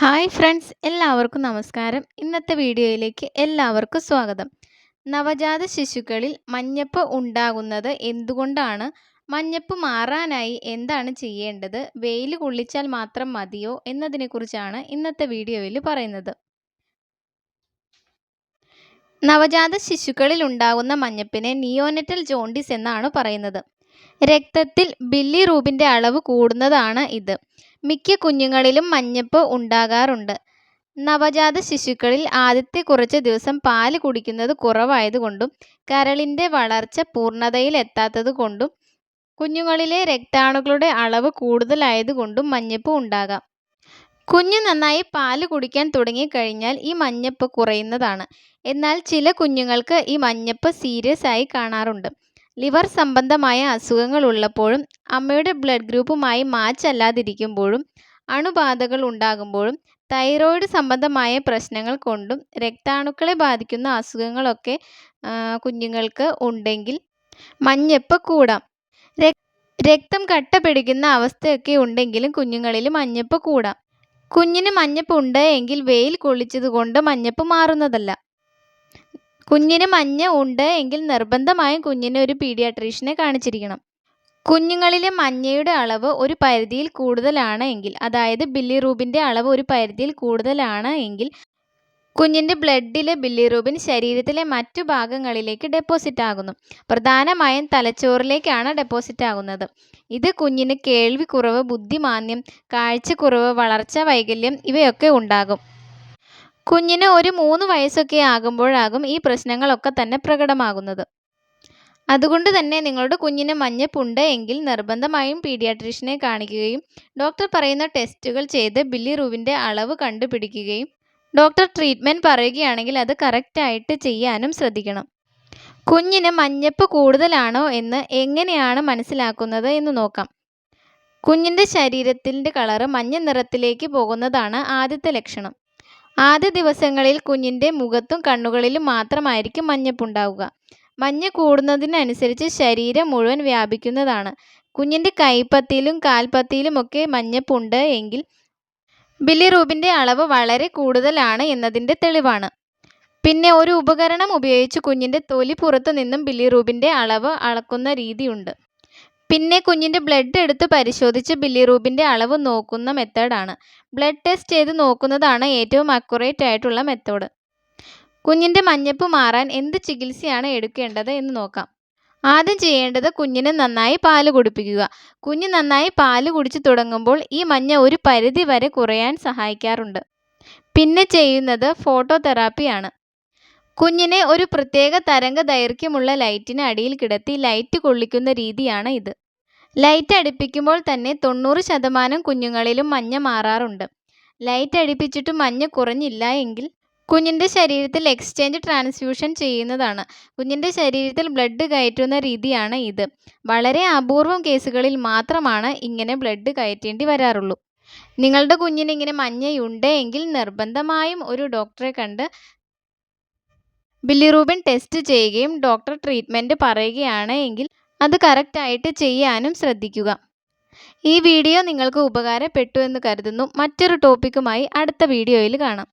Hi friends എല്ലാവർക്കും നമസ്കാരം. ഇന്നത്തെ വീഡിയോയിലേക്ക് എല്ലാവർക്കും സ്വാഗതം. നവജാത ശിശുക്കളിൽ മഞ്ഞപ്പ് ഉണ്ടാകുന്നത് എന്തുകൊണ്ടാണ്? മഞ്ഞപ്പ് മാറാനായി എന്താണ് ചെയ്യേണ്ടത്? വെയിൽ കൊള്ളിച്ചാൽ മാത്രം മതിയോ എന്നതിനെക്കുറിച്ചാണ് ഇന്നത്തെ വീഡിയോയിൽ പറയുന്നത്. നവജാത ശിശുക്കളിൽ ഉണ്ടാകുന്ന മഞ്ഞപ്പിനെ നിയോനെറ്റൽ ജോണ്ടിസ് എന്നാണ് പറയുന്നത്. രക്തത്തിൽ ബില്ലിറൂബിന്റെ അളവ് കൂടുന്നതാണ് ഇത്. മിക്ക കുഞ്ഞുങ്ങളിലും മഞ്ഞപ്പ് ഉണ്ടാകാറുണ്ട്. നവജാത ശിശുക്കളിൽ ആദ്യത്തെ കുറച്ച് ദിവസം പാൽ കുടിക്കുന്നത് കുറവായതുകൊണ്ടും കരളിന്റെ വളർച്ച പൂർണതയിലെത്താത്തതുകൊണ്ടും കുഞ്ഞുങ്ങളിലെ രക്താണുക്കളുടെ അളവ് കൂടുതലായതുകൊണ്ടും മഞ്ഞപ്പ് ഉണ്ടാകാം. കുഞ്ഞ് നന്നായി പാൽ കുടിക്കാൻ തുടങ്ങിക്കഴിഞ്ഞാൽ ഈ മഞ്ഞപ്പ് കുറയുന്നതാണ്. എന്നാൽ ചില കുഞ്ഞുങ്ങൾക്ക് ഈ മഞ്ഞപ്പ് സീരിയസ് ആയി കാണാറുണ്ട്. ലിവർ സംബന്ധമായ അസുഖങ്ങൾ ഉള്ളപ്പോഴും അമ്മയുടെ ബ്ലഡ് ഗ്രൂപ്പുമായി മാച്ച് അല്ലാതിരിക്കുമ്പോഴും അണുബാധകൾ ഉണ്ടാകുമ്പോഴും തൈറോയിഡ് സംബന്ധമായ പ്രശ്നങ്ങൾ കൊണ്ടും രക്താണുക്കളെ ബാധിക്കുന്ന അസുഖങ്ങളൊക്കെ കുഞ്ഞുങ്ങൾക്ക് ഉണ്ടെങ്കിൽ മഞ്ഞപ്പ് കൂടാം. രക്തം കട്ട പിടിക്കുന്ന അവസ്ഥയൊക്കെ ഉണ്ടെങ്കിലും കുഞ്ഞുങ്ങളിൽ മഞ്ഞപ്പ് കൂടാം. കുഞ്ഞിന് മഞ്ഞപ്പ് ഉണ്ട് എങ്കിൽ വെയിൽ കൊള്ളിച്ചത് കൊണ്ട് മഞ്ഞപ്പ് മാറുന്നതല്ല. കുഞ്ഞിന് മഞ്ഞ ഉണ്ട് എങ്കിൽ നിർബന്ധമായും കുഞ്ഞിനെ ഒരു പീഡിയാട്രീഷ്യനെ കാണിച്ചിരിക്കണം. കുഞ്ഞുങ്ങളിലെ മഞ്ഞയുടെ അളവ് ഒരു പരിധിയിൽ കൂടുതലാണ് എങ്കിൽ അതായത് ബില്ലിറൂബിന്റെ അളവ് ഒരു പരിധിയിൽ കൂടുതലാണ് എങ്കിൽ കുഞ്ഞിന്റെ ബ്ലഡിലെ ബില്ലിറൂബിൻ ശരീരത്തിലെ മറ്റു ഭാഗങ്ങളിലേക്ക് ഡെപ്പോസിറ്റ് ആകുന്നു. പ്രധാനമായും തലച്ചോറിലേക്കാണ് ഡെപ്പോസിറ്റ് ആകുന്നത്. ഇത് കുഞ്ഞിന് കേൾവിക്കുറവ് ബുദ്ധിമാന്യം കാഴ്ചക്കുറവ് വളർച്ച വൈകല്യം ഇവയൊക്കെ ഉണ്ടാകും. കുഞ്ഞിന് ഒരു മൂന്ന് വയസ്സൊക്കെ ആകുമ്പോഴാകും ഈ പ്രശ്നങ്ങളൊക്കെ തന്നെ പ്രകടമാകുന്നത്. അതുകൊണ്ട് തന്നെ നിങ്ങളുടെ കുഞ്ഞിന് മഞ്ഞപ്പുണ്ട് എങ്കിൽ നിർബന്ധമായും പീഡിയാട്രീഷ്യനെ കാണിക്കുകയും ഡോക്ടർ പറയുന്ന ടെസ്റ്റുകൾ ചെയ്ത് ബില്ലിറൂവിന്റെ അളവ് കണ്ടുപിടിക്കുകയും ഡോക്ടർ ട്രീറ്റ്മെന്റ് പറയുകയാണെങ്കിൽ അത് കറക്റ്റായിട്ട് ചെയ്യാനും ശ്രദ്ധിക്കണം. കുഞ്ഞിന് മഞ്ഞപ്പ് കൂടുതലാണോ എന്ന് എങ്ങനെയാണ് മനസ്സിലാക്കുന്നത് എന്ന് നോക്കാം. കുഞ്ഞിന്റെ ശരീരത്തിന്റെ കളറ് മഞ്ഞ നിറത്തിലേക്ക് പോകുന്നതാണ് ആദ്യത്തെ ലക്ഷണം. ആദ്യ ദിവസങ്ങളിൽ കുഞ്ഞിന്റെ മുഖത്തും കണ്ണുകളിലും മാത്രമായിരിക്കും മഞ്ഞപ്പുണ്ടാവുക. മഞ്ഞ കൂടുന്നതിനനുസരിച്ച് ശരീരം മുഴുവൻ വ്യാപിക്കുന്നതാണ്. കുഞ്ഞിന്റെ കൈപ്പത്തിയിലും കാൽപ്പത്തിയിലുമൊക്കെ മഞ്ഞപ്പുണ്ട് എങ്കിൽ ബില്ലിറൂബിന്റെ അളവ് വളരെ കൂടുതലാണ് എന്നതിന്റെ തെളിവാണ്. പിന്നെ ഒരു ഉപകരണം ഉപയോഗിച്ച് കുഞ്ഞിന്റെ തൊലി പുറത്തു നിന്നും ബില്ലിറൂബിന്റെ അളവ് അളക്കുന്ന രീതിയുണ്ട്. പിന്നെ കുഞ്ഞിന്റെ ബ്ലഡ് എടുത്ത് പരിശോധിച്ച് ബില്ലിറൂബിന്റെ അളവ് നോക്കുന്ന മെത്തേഡാണ് ബ്ലഡ് ടെസ്റ്റ് ചെയ്ത് നോക്കുന്നതാണ് ഏറ്റവും അക്യുറേറ്റ് ആയിട്ടുള്ള മെത്തേഡ് കുഞ്ഞിന്റെ മഞ്ഞപ്പ് മാറാൻ എന്ത് ചികിത്സയാണ് എടുക്കേണ്ടത് എന്ന് നോക്കാം. ആദ്യം ചെയ്യേണ്ടത് കുഞ്ഞിന് നന്നായി പാൽ കുടിപ്പിക്കുക. കുഞ്ഞ് നന്നായി പാൽ കുടിച്ചു തുടങ്ങുമ്പോൾ ഈ മഞ്ഞ ഒരു പരിധി വരെ കുറയാൻ സഹായിക്കാറുണ്ട്. പിന്നെ ചെയ്യുന്നത് ഫോട്ടോ തെറാപ്പിയാണ് കുഞ്ഞിനെ ഒരു പ്രത്യേക തരംഗ ദൈർഘ്യമുള്ള ലൈറ്റിന് അടിയിൽ കിടത്തി ലൈറ്റ് കൊള്ളിക്കുന്ന രീതിയാണ് ഇത്. ലൈറ്റ് അടുപ്പിക്കുമ്പോൾ തന്നെ തൊണ്ണൂറ് ശതമാനം കുഞ്ഞുങ്ങളിലും മഞ്ഞ മാറാറുണ്ട്. ലൈറ്റ് അടുപ്പിച്ചിട്ട് മഞ്ഞ കുറഞ്ഞില്ല എങ്കിൽ കുഞ്ഞിന്റെ ശരീരത്തിൽ എക്സ്ചേഞ്ച് ട്രാൻസ്ഫ്യൂഷൻ ചെയ്യുന്നതാണ്. കുഞ്ഞിന്റെ ശരീരത്തിൽ ബ്ലഡ് കയറ്റുന്ന രീതിയാണ് ഇത്. വളരെ അപൂർവം കേസുകളിൽ മാത്രമാണ് ഇങ്ങനെ ബ്ലഡ് കയറ്റേണ്ടി വരാറുള്ളൂ. നിങ്ങളുടെ കുഞ്ഞിന് ഇങ്ങനെ മഞ്ഞയുണ്ട് എങ്കിൽ നിർബന്ധമായും ഒരു ഡോക്ടറെ കണ്ട് ബില്ലിറൂബിൻ ടെസ്റ്റ് ചെയ്യുകയും ഡോക്ടർ ട്രീറ്റ്മെന്റ് പറയുകയാണ് എങ്കിൽ അത് കറക്റ്റായിട്ട് ചെയ്യാനും ശ്രദ്ധിക്കുക. ഈ വീഡിയോ നിങ്ങൾക്ക് ഉപകാരപ്പെട്ടു എന്ന് കരുതുന്നു. മറ്റൊരു ടോപ്പിക്കുമായി അടുത്ത വീഡിയോയിൽ കാണാം.